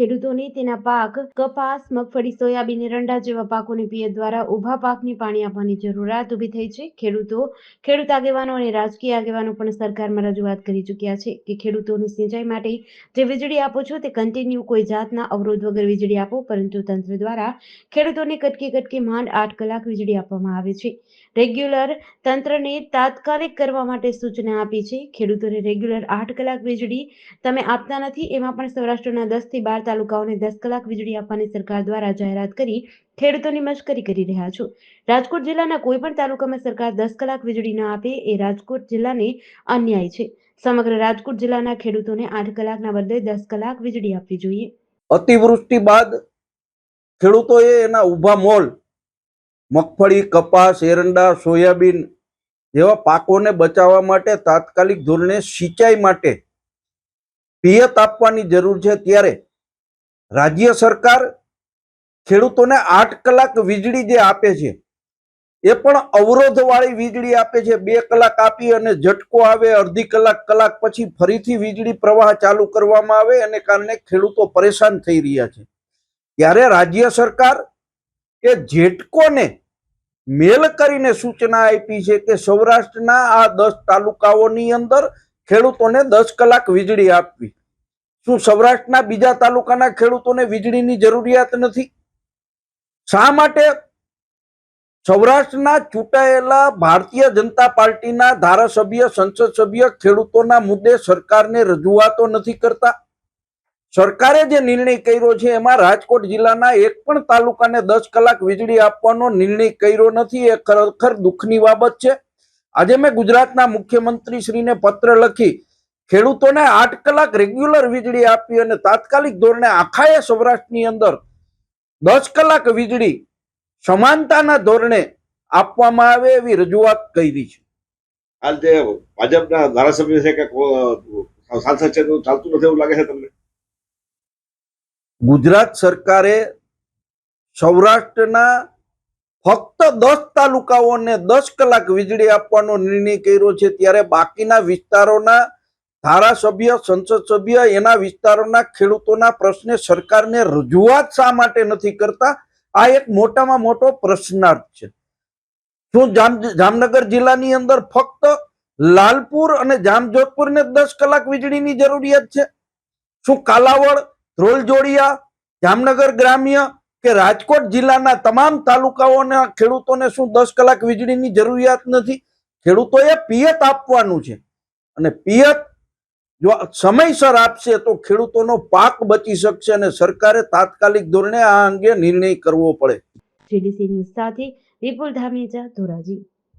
ખેડૂતોને તેના પાક, કપાસ, મગફળી, સોયાબીન, એરંડા જેવા પાકોને પિયત દ્વારા ઊભા પાકની પાણી આપવાની જરૂરિયાત ઊભી થઈ છે. ખેડૂતો, ખેડૂત આગેવાનો અને રાજકીય આગેવાનો પણ સરકારમાં રજૂઆત કરી ચૂક્યા છે કે ખેડૂતોને સિંચાઈ માટે જે વીજળી આપો છો તે કન્ટિન્યુ કોઈ જાતના અવરોધ વગર વીજળી આપો, પરંતુ તંત્ર દ્વારા ખેડૂતોને કટકે કટકે માંડ આઠ કલાક વીજળી આપવામાં આવે છે. રેગ્યુલર તંત્રને તાત્કાલિક કરવા માટે સૂચના આપી છે. ખેડૂતોને રેગ્યુલર આઠ કલાક વીજળી તમે આપતા નથી, એમાં પણ સૌરાષ્ટ્રના દસથી બાર તાલુકાઓને દસ કલાક વીજળી આપવાની સરકાર દ્વારા જાહેરાત કરી ખેડૂતોની મશ્કરી કરી રહ્યા છો. રાજકોટ જિલ્લાના કોઈ પણ તાલુકામાં સરકાર દસ કલાક વીજળી ન આપે એ રાજકોટ જિલ્લાને અન્યાય છે. સમગ્ર રાજકોટ જિલ્લાના ખેડૂતોને આઠ કલાકના બદલે દસ કલાક વીજળી આપવી જોઈએ. અતિવૃષ્ટિ બાદ ખેડૂતોએ એના ઊભા મોલ, મગફળી, કપાસ, એરંડા, સોયાબીન જેવા પાકોને બચાવવા માટે તાત્કાલિક ધોરણે સિંચાઈ માટે પિયત આપવાની જરૂર છે. ત્યારે રાજ્ય સરકાર ખેડૂતોને આઠ કલાક વીજળી જે આપે છે, એ પણ અવરોધવાળી વીજળી આપે છે. બે કલાક આપી અને ઝટકો આવે, અડધી કલાક કલાક પછી ફરીથી વીજળી પ્રવાહ ચાલુ કરવામાં આવે, એને કારણે ખેડૂતો પરેશાન થઈ રહ્યા છે. ત્યારે રાજ્ય સરકાર કે જેટકોને મેલ કરીને સૂચના આપી છે કે સૌરાષ્ટ્રના આ દસ તાલુકાઓની અંદર ખેડૂતોને દસ કલાક વીજળી આપવી. શું સૌરાષ્ટ્રના બીજા તાલુકાના ખેડૂતોને વીજળીની જરૂરિયાત નથી? શા માટે? સૌરાષ્ટ્રના ચૂંટાયેલા ભારતીય જનતા પાર્ટીના ધારાસભ્ય, સંસદ સભ્ય ખેડૂતોના મુદ્દે સરકારને રજૂઆતો નથી કરતા. સરકારે જે નિર્ણય કર્યો છે, એમાં રાજકોટ જિલ્લાના એક પણ તાલુકાને દસ કલાક વીજળી આપવાનો નિર્ણય કર્યો નથી, એ ખરેખર દુઃખની બાબત છે. આજે મેં ગુજરાતના મુખ્યમંત્રી શ્રીને પત્ર લખી ખેડૂતોને આઠ કલાક રેગ્યુલર વીજળી આપી અને તાત્કાલિક ધોરણે આખાએ સૌરાષ્ટ્રની અંદર દસ કલાક વીજળી સમાનતાના ધોરણે આપવામાં આવે એવી રજૂઆત કરી છે. હાલ જે ભાજપના ધારાસભ્ય છે કે સાંસદ છે તો ચાલતું નથી એવું લાગે છે તમને? ગુજરાત સરકારે સૌરાષ્ટ્રના ફક્ત દસ તાલુકાઓને દસ કલાક વીજળી આપવાનો નિર્ણય કર્યો છે ત્યારે બાકીના વિસ્તારોના ધારાસભ્ય, સંસદ સભ્ય એના વિસ્તારોના ખેડૂતોના પ્રશ્ને સરકારને રજૂઆત શા માટે નથી કરતા? આ એક મોટામાં મોટો પ્રશ્નાર્થ છે. શું જામ, જામનગર જિલ્લાની અંદર ફક્ત લાલપુર અને જામજોધપુરને દસ કલાક વીજળીની જરૂરિયાત છે? શું કાલાવડ, ધ્રોલજોડિયા, જામનગર ગ્રામ્ય કે રાજકોટ જિલ્લાના તમામ તાલુકાઓના ખેડૂતોને શું દસ કલાક વીજળીની જરૂરિયાત નથી? ખેડૂતોએ પિયત આપવાનું છે. અને પિયત જો સમયસર આપશે તો ખેડૂતોનો પાક બચી શકશે અને સરકારે તાત્કાલિક ધોરણે આ અંગે નિર્ણય કરવો પડે. સાથે વિપુલ ધામેજા ધોરાજી.